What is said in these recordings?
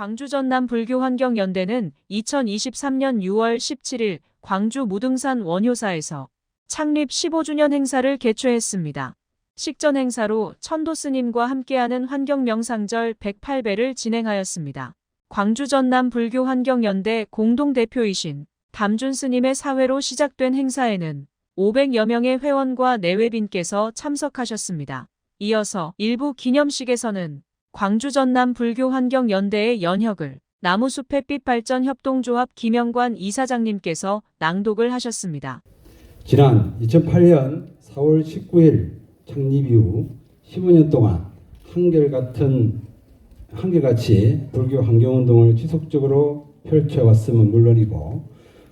광주 전남 불교환경연대는 2023년 6월 17일 광주 무등산 원효사에서 창립 15주년 행사를 개최했습니다. 식전 행사로 천도 스님과 함께하는 환경명상절 108배를 진행하였습니다. 광주 전남 불교환경연대 공동대표이신 담준 스님의 사회로 시작된 행사에는 500여 명의 회원과 내외빈께서 참석하셨습니다. 이어서 일부 기념식에서는 광주 전남 불교 환경 연대의 연혁을 나무숲 햇빛 발전 협동조합 김영관 이사장님께서 낭독을 하셨습니다. 지난 2008년 4월 19일 창립 이후 15년 동안 한결같은 한결같이 불교 환경운동을 지속적으로 펼쳐왔음은 물론이고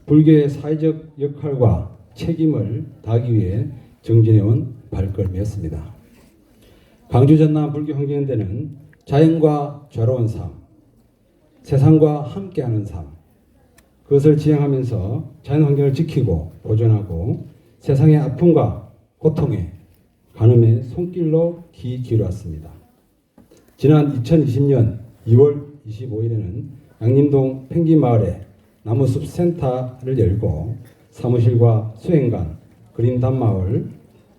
불교의 사회적 역할과 책임을 다하기 위해 정진해온 발걸음이었습니다. 광주 전남 불교 환경연대는 자연과 좌로운 삶, 세상과 함께하는 삶, 그것을 지향하면서 자연 환경을 지키고 보존하고 세상의 아픔과 고통에 간음의 손길로 기 기울였습니다. 지난 2020년 2월 25일에는 양림동 펭귄마을에 나무숲 센터를 열고 사무실과 수행관, 그린담마을,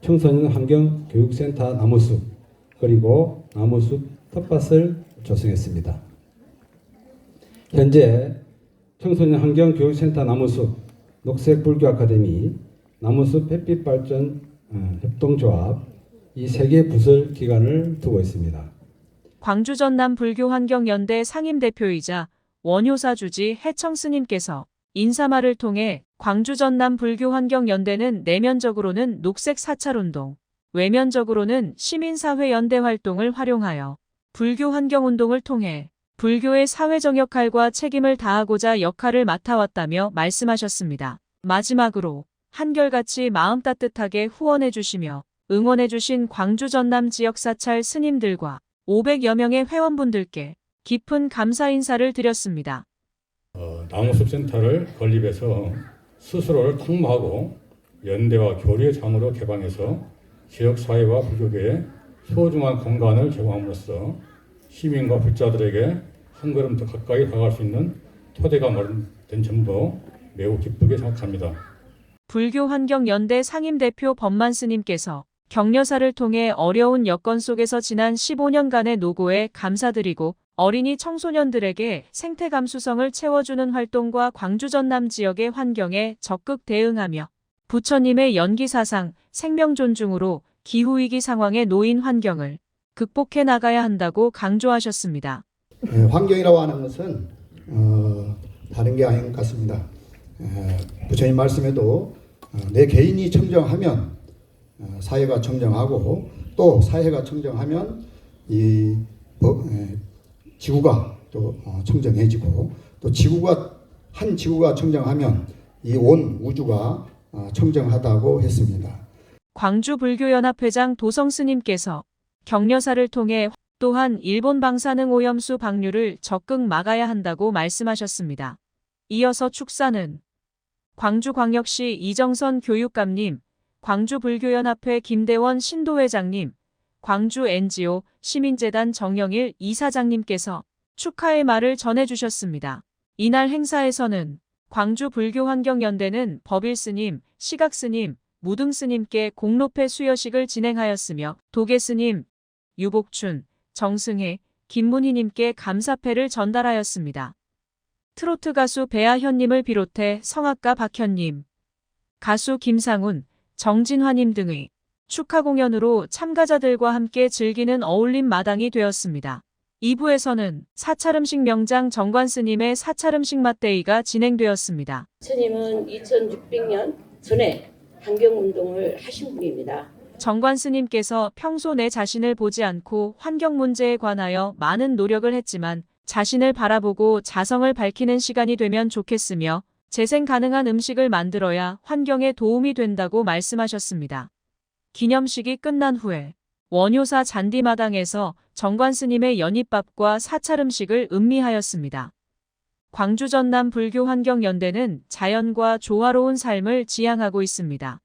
청소년 환경교육센터 나무숲, 그리고 나무숲 텃밭을 조성했습니다. 현재 청소년 환경 교육센터 나무숲, 녹색 불교 아카데미, 나무숲 햇빛 발전 어, 협동조합 이 세 개 부설 기관을 두고 있습니다. 광주 전남 불교 환경 연대 상임 대표이자 원효사 주지 해청 스님께서 인사말을 통해 광주 전남 불교 환경 연대는 내면적으로는 녹색 사찰 운동, 외면적으로는 시민사회 연대 활동을 활용하여 불교 환경운동을 통해 불교의 사회적 역할과 책임을 다하고자 역할을 맡아왔다며 말씀하셨습니다. 마지막으로 한결같이 마음 따뜻하게 후원해 주시며 응원해 주신 광주 전남 지역 사찰 스님들과 500여 명의 회원분들께 깊은 감사 인사를 드렸습니다. 어, 나무숲 센터를 건립해서 스스로를 통모하고 연대와 교류의 장으로 개방해서 지역 사회와 불교계에 소중한 공간을 제공함으로써 시민과 불자들에게 한 걸음 더 가까이 다가갈 수 있는 토대가 마련된 점도 매우 기쁘게 생각합니다. 불교환경연대 상임대표 법만 스님께서 격려사를 통해 어려운 여건 속에서 지난 15년간의 노고에 감사드리고 어린이 청소년들에게 생태 감수성을 채워주는 활동과 광주 전남 지역의 환경에 적극 대응하며 부처님의 연기 사상, 생명 존중으로 기후위기 상황에 놓인 환경을 극복해 나가야 한다고 강조하셨습니다. 예, 환경이라고 하는 것은 어, 다른 게 아닌 것 같습니다. 에, 부처님 말씀에도 어, 내 개인이 청정하면 어, 사회가 청정하고 또 사회가 청정하면 이 법, 에, 지구가 또 어, 청정해지고 또 지구가 한 지구가 청정하면 이 온 우주가 어, 청정하다고 했습니다. 광주 불교연합회장 도성 스님께서 격려사를 통해 또한 일본 방사능 오염수 방류를 적극 막아야 한다고 말씀하셨습니다. 이어서 축사는 광주광역시 이정선 교육감님, 광주불교연합회 김대원 신도회장님, 광주 NGO 시민재단 정영일 이사장님께서 축하의 말을 전해주셨습니다. 이날 행사에서는 광주 불교환경연대는 법일스님, 시각스님, 무등스님께 공로패 수여식을 진행하였으며 도계스님, 유복춘, 정승혜, 김문희님께 감사패를 전달하였습니다. 트로트 가수 배아현님을 비롯해 성악가 박현님, 가수 김상훈, 정진화님 등의 축하 공연으로 참가자들과 함께 즐기는 어울림 마당이 되었습니다. 2부에서는 사찰음식 명장 정관 스님의 사찰음식 맛데이가 진행되었습니다. 스님은 2600년 전에 환경운동을 하신 분입니다. 정관 스님께서 평소 내 자신을 보지 않고 환경 문제에 관하여 많은 노력을 했지만 자신을 바라보고 자성을 밝히는 시간이 되면 좋겠으며 재생 가능한 음식을 만들어야 환경에 도움이 된다고 말씀하셨습니다. 기념식이 끝난 후에 원효사 잔디마당에서 정관 스님의 연잎밥과 사찰 음식을 음미하였습니다. 광주 전남 불교환경연대는 자연과 조화로운 삶을 지향하고 있습니다.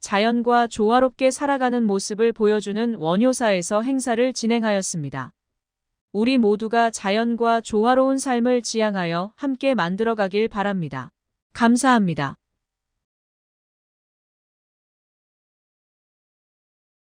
자연과 조화롭게 살아가는 모습을 보여주는 원효사에서 행사를 진행하였습니다. 우리 모두가 자연과 조화로운 삶을 지향하여 함께 만들어가길 바랍니다. 감사합니다.